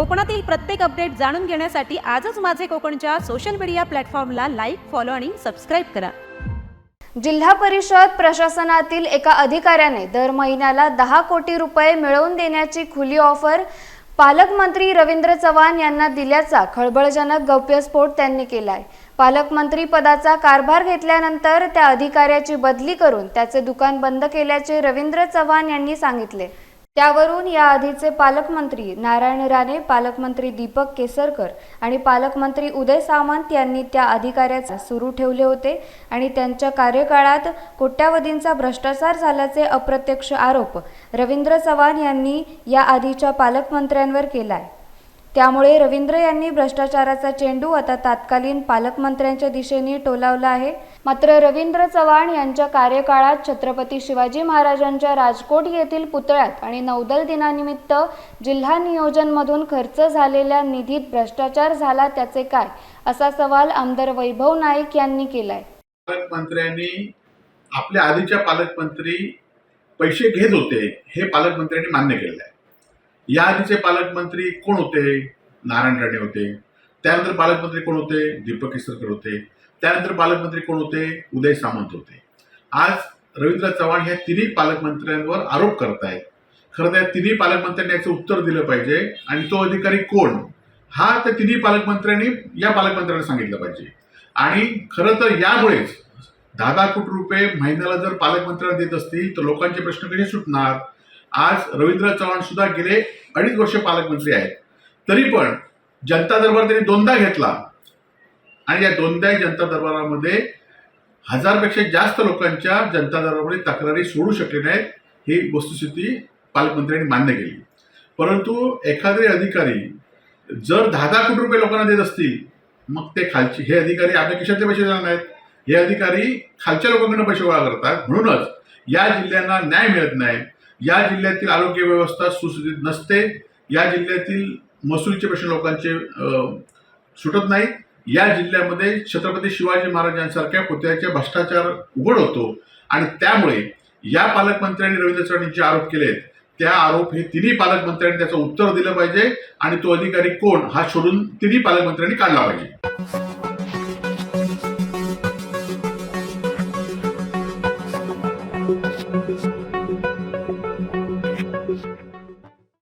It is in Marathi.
कोकणातील प्रत्येक अपडेट जाणून घेण्यासाठी आजच माझे कोकणच्या सोशल मीडिया प्लॅटफॉर्मला लाईक फॉलो आणि सबस्क्राईब करा. जिल्हा परिषद प्रशासनातील एका अधिकाऱ्याने दर महिन्याला दहा कोटी रुपये मिळवून देण्याची खुली ऑफर पालकमंत्री रवींद्र चव्हाण यांना दिल्याचा खळबळजनक गौप्यस्फोट त्यांनी केलाय. पालकमंत्री पदाचा कारभार घेतल्यानंतर त्या अधिकाऱ्याची बदली करून त्याचे दुकान बंद केल्याचे रवींद्र चव्हाण यांनी सांगितले. त्यावरून याआधीचे पालकमंत्री नारायण राणे पालकमंत्री दीपक केसरकर आणि पालकमंत्री उदय सामंत यांनी त्या अधिकाऱ्याचा सुरू ठेवले होते आणि त्यांच्या कार्यकाळात कोट्यावधींचा भ्रष्टाचार झाल्याचे अप्रत्यक्ष आरोप रवींद्र चव्हाण यांनी या आधीच्या पालकमंत्र्यांवर केलाय. त्यामुळे रवींद्र यांनी भ्रष्टाचाराचा चेंडू आता तात्कालीन पालकमंत्र्यांच्या दिशेने टोलावला आहे. मात्र रवींद्र चव्हाण यांच्या कार्यकाळात छत्रपती शिवाजी महाराजांच्या राजकोट येथील पुतळ्यात आणि नौदल दिनानिमित्त जिल्हा नियोजनमधून खर्च झालेल्या निधीत भ्रष्टाचार झाला त्याचे काय? असा सवाल आमदार वैभव नाईक यांनी केलाय. पालकमंत्र्यांनी आपल्या आधीच्या पालकमंत्री पैसे घेत होते हे पालकमंत्र्यांनी मान्य केलं आहे. या आधीचे पालकमंत्री कोण होते? नारायण राणे होते. त्यानंतर पालकमंत्री कोण होते? दीपक केसरकर होते. त्यानंतर पालकमंत्री कोण होते? उदय सामंत होते. आज रवींद्र चव्हाण ह्या तिन्ही पालकमंत्र्यांवर आरोप करतायत. खरं तर तिन्ही पालकमंत्र्यांनी याचं उत्तर दिलं पाहिजे. आणि तो अधिकारी कोण? हा त्या तिन्ही पालकमंत्र्यांनी या पालकमंत्र्यांना सांगितलं पाहिजे. आणि खरं तर यामुळेच दहा दहा कोटी रुपये महिन्याला जर पालकमंत्र्यांना देत असतील तर लोकांचे प्रश्न कसे सुटणार? आज रवींद्र चव्हाण सुद्धा गेले अडीच वर्ष पालकमंत्री आहेत. तरी पण जनता दरबार त्यांनी दोनदा घेतला. आणि या दोनदा जनता दरबारामध्ये हजारपेक्षा जास्त लोकांच्या जनता दरबारामध्ये तक्रारी सोडू शकले नाहीत ही वस्तुस्थिती पालकमंत्र्यांनी मान्य केली. परंतु एखादे अधिकारी जर दहा दहा कोटी रुपये लोकांना देत असतील मग ते खालचे हे अधिकारी आपल्या खिशातले पैसे देणार नाहीत. हे अधिकारी खालच्या लोकांकडून पैसे गोळा करतात. म्हणूनच या जिल्ह्यांना न्याय मिळत नाही. या जिल्ह्यातील आरोग्य व्यवस्था सुसज्जित नसते. या जिल्ह्यातील महसूलचे प्रश्न लोकांचे सुटत नाहीत. या जिल्ह्यामध्ये छत्रपती शिवाजी महाराजांसारख्या पुतळ्याचे भ्रष्टाचार उघड होतो. आणि त्यामुळे या पालकमंत्र्यांनी रवींद्र चव्हाण जे आरोप आहेत त्या आरोप हे तिन्ही पालकमंत्र्यांनी त्याचं उत्तर दिलं पाहिजे आणि तो अधिकारी कोण हा शोधून तिन्ही पालकमंत्र्यांनी काढला पाहिजे.